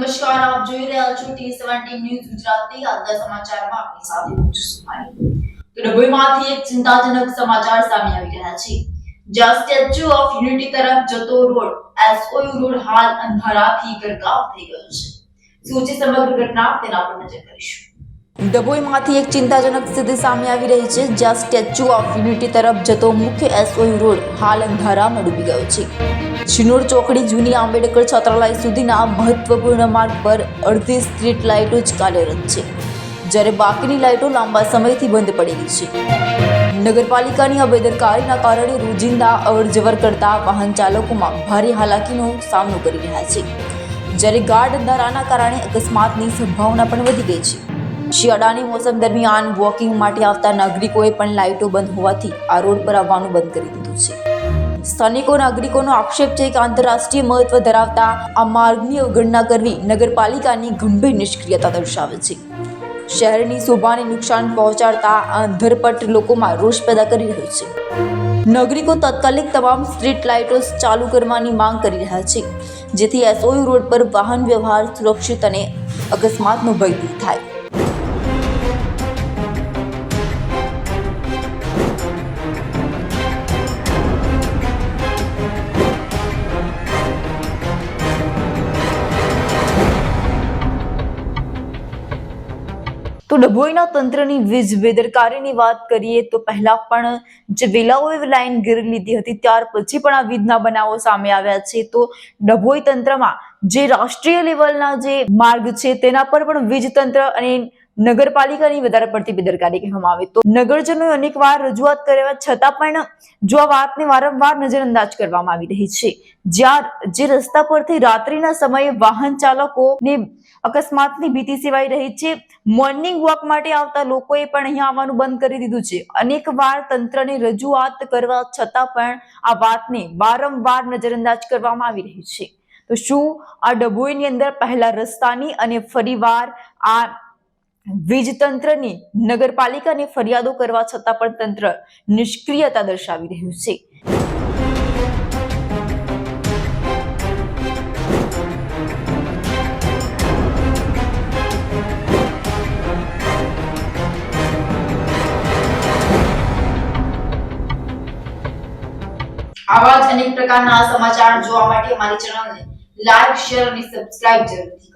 નમસ્કાર, આપ જોઈ રહ્યા છો ટી ન્યૂઝ ગુજરાતી. આજના સમાચારમાં આપની સાથે છું સુહાની. તો ડભોઈમાંથી એક ચિંતાજનક સમાચાર સામે આવી રહ્યા છે. જ્યાં સ્ટેચ્યુ ઓફ યુનિટી તરફ જતો રોડ, એસઓયુ રોડ હાલ અંધારાથી ગરકાવ થઈ ગયો છે. શું છે સમગ્ર ઘટના તેના પર નજર કરીશું. ડભોઈમાંથી એક ચિંતાજનક સ્થિતિ સામે આવી રહી છે, જ્યાં સ્ટેચ્યુ ઓફ યુનિટી તરફ જતો મુખ્ય એસઓયુ રોડ હાલ અંધારામાં ડૂબી ગયો છે. શિનોર ચોકડી જૂની આંબેડકર છાત્રાલય સુધીના મહત્વપૂર્ણ માર્ગ પર અડધી સ્ટ્રીટ લાઇટો જ કાર્યરત છે, જ્યારે બાકીની લાઇટો લાંબા સમયથી બંધ પડેલી છે. નગરપાલિકાની અબેદરકારીના કારણે રોજિંદા અવરજવર કરતા વાહન ચાલકોમાં ભારે હાલાકીનો સામનો કરી રહ્યા છે, જ્યારે ગાર્ડ અંધારાના કારણે અકસ્માતની સંભાવના પણ વધી ગઈ છે. શિયાળાની મોસમ દરમિયાન વોકિંગ માટે આવતા નાગરિકોએ પણ લાઇટો બંધ હોવાથી આ રોડ પર આવવાનું બંધ કરી દીધું છે. સ્થાનિકો નાગરિકોનો આક્ષેપ છે કે આંતરરાષ્ટ્રીય મહત્વ ધરાવતા આ માર્ગની અવગણના કરવી નગરપાલિકાની ગંભીર નિષ્ક્રિયતા દર્શાવે છે. શહેરની શોભાને નુકસાન પહોંચાડતા આ અંધરપટ લોકોમાં રોષ પેદા કરી રહ્યો છે. નાગરિકો તાત્કાલિક તમામ સ્ટ્રીટ લાઇટો ચાલુ કરવાની માંગ કરી રહ્યા છે, જેથી એસઓયુ રોડ પર વાહન વ્યવહાર સુરક્ષિત અને અકસ્માતનો ભય દૂર થાય. તો ડભોઈના તંત્રની વીજ બેદરકારીની વાત કરીએ તો પહેલા પણ જે વેલાઓએ લાઈન ગીરી લીધી હતી, ત્યાર પછી પણ આ વીજના બનાવો સામે આવ્યા છે. તો ડભોઈ તંત્રમાં જે રાષ્ટ્રીય લેવલના જે માર્ગ છે, તેના પર પણ વીજ તંત્ર અને નગરપાલિકાની વધારે પડતી બેદરકારી કહેવામાં આવે તો નગરજનોએ અનેકવાર રજૂઆત કર્યા છતાં પણ જો આ વાતને વારંવાર નજરઅંદાજ કરવામાં આવી રહી છે. જ્યાં જે રસ્તા પરથી રાત્રિના સમયે વાહન ચાલકોને અકસ્માતની ભીતિ સેવાઈ રહી છે. મોર્નિંગ વોક માટે આવતા લોકોએ પણ અહીંયા આવવાનું બંધ કરી દીધું છે. અનેક વાર તંત્રને રજૂઆત કરવા છતાં પણ આ વાતને વારંવાર નજરઅંદાજ કરવામાં આવી રહી છે. તો શું આ ડભોઈની અંદર પહેલા રસ્તાની અને ફરીવાર આ વીજ તંત્રની નગરપાલિકાને ફરિયાદો કરવા છતાં પણ તંત્ર નિષ્ક્રિયતા દર્શાવી રહ્યું છે. આવા જ અનેક પ્રકારના સમાચાર જોવા માટે અમારી ચેનલને લાઈક, શેર અને સબસ્ક્રાઇબ જરૂરથી.